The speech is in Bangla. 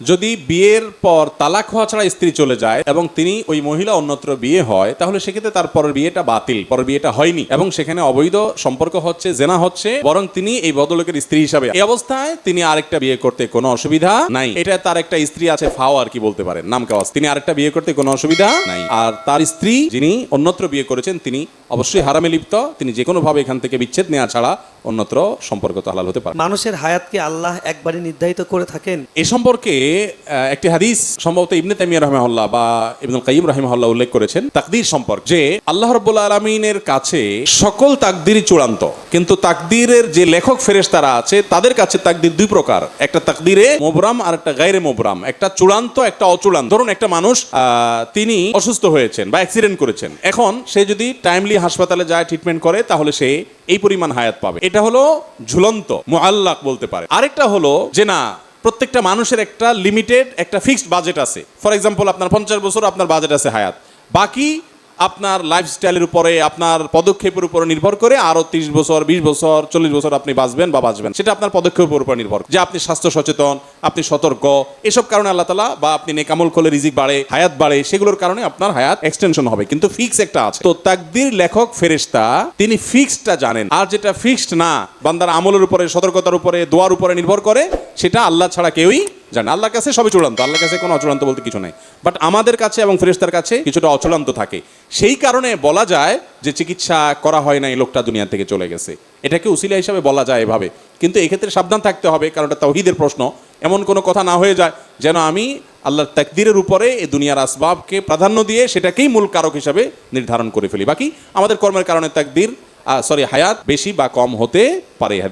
যদি বিয়ের পর তালাক হওয়া ছাড়া স্ত্রী চলে যায় এবং তিনি ওই মহিলা অন্যত্র বিয়ে হয় তাহলে সেক্ষেত্রে তার পরের বিয়েটা বাতিল পরের বিয়েটা হয়নি এবং সেখানে অবৈধ সম্পর্ক হচ্ছে জেনা হচ্ছে বরং তিনি এই ভদ্রলোকের স্ত্রী হিসাবে। এই অবস্থায় তিনি আরেকটা বিয়ে করতে কোনো অসুবিধা নাই। এটা তার একটা স্ত্রী আছে ফাও আর কি বলতে পারেন নাম কাওয়াজ তিনি আরেকটা বিয়ে করতে কোনো অসুবিধা নাই। আর তার স্ত্রী যিনি অন্যত্র বিয়ে করেছেন তিনি অবশ্যই হারামে লিপ্ত তিনি যে কোনো ভাবে এখান থেকে বিচ্ছেদ নেওয়া ছাড়া অন্যত্র সম্পর্ক তো হালাল হতে পারে। মানুষের হায়াতকে আল্লাহ একবারে নির্ধারিত করে থাকেন। এ সম্পর্কে একটি হাদিস সম্ভবত ইবনে তাইমিয়া রহমাহুল্লাহ বা ইবনুল কাইম রহিমাহুল্লাহ উল্লেখ করেছেন, তাকদির সম্পর্ক, যে আল্লাহ রাব্বুল আলামিনের কাছে সকল তাকদিরই চূড়ান্ত, কিন্তু তাকদিরের যে লেখক ফেরেশতারা আছে, তাদের কাছে তাকদির দুই প্রকার, একটা তাকদিরে মোবরাম আর একটা গায়রে মোবরাম একটা চূড়ান্ত, একটা অচূড়ান্ত। ধরুন একটা মানুষ তিনি অসুস্থ হয়েছেন বা অ্যাক্সিডেন্ট করেছেন, এখন সে যদি টাইমলি হাসপাতালে যায় ট্রিটমেন্ট করে, তাহলে সে এই পরিমাণ হায়াত পাবে। এটা হলো ঝুলন্ত, মুআল্লাক বলতে পারে। আরেকটা হলো যে না প্রত্যেকটা মানুষের একটা লিমিটেড একটা ফিক্সড বাজেট আছে। ফর এক্সাম্পল আপনার পঞ্চাশ বছর আপনার বাজেট আছে হায়াত। বাকি আপনার লাইফস্টাইলের উপরে, আপনার পদক্ষেপের উপরে নির্ভর করে আরও তিরিশ বছর, বিশ বছর, চল্লিশ বছর আপনি বাঁচবেন বা বাঁচবেন। সেটা আপনার পদক্ষেপের উপর নির্ভর যে আপনি স্বাস্থ্য সচেতন, আপনি সতর্ক, এসব কারণে আল্লাহ তালা বা আপনি নেকামল করলে রিজিক বাড়ে, হায়াত বাড়ে, সেগুলোর কারণে আপনার হায়াত এক্সটেনশন হবে। কিন্তু ফিক্স একটা আছে। তো তাকদির লেখক ফেরেশতা, তিনি ফিক্সডটা জানেন। আর যেটা ফিক্সড না, বান্দার আমলের উপরে, সতর্কতার উপরে, দোয়ার উপরে নির্ভর করে, সেটা আল্লাহ ছাড়া কেউই জানে, আল্লাহর কাছে সবই চূড়ান্ত, আল্লাহর কাছে কোনো অচূড়ান্ত বলতে কিছু নাই। বাট আমাদের কাছে এবং ফেরেশতার কাছে কিছুটা অচূড়ান্ত থাকে। সেই কারণে বলা যায় যে চিকিৎসা করা হয় না এই লোকটা দুনিয়া থেকে চলে গেছে। এটাকে উসিলা হিসাবে বলা যায় এভাবে। কিন্তু এক্ষেত্রে সাবধান থাকতে হবে কারণ এটা তৌহিদের প্রশ্ন। এমন কোনো কথা না হয়ে যায় যেন আমি আল্লাহর তাকদিরের উপরে এই দুনিয়ার আসবাবকে প্রাধান্য দিয়ে সেটাকেই মূল কারক হিসাবে নির্ধারণ করে ফেলি। বাকি আমাদের কর্মের কারণে তাকদির সরি হায়াত বেশি বা কম হতে পারে হাদিস।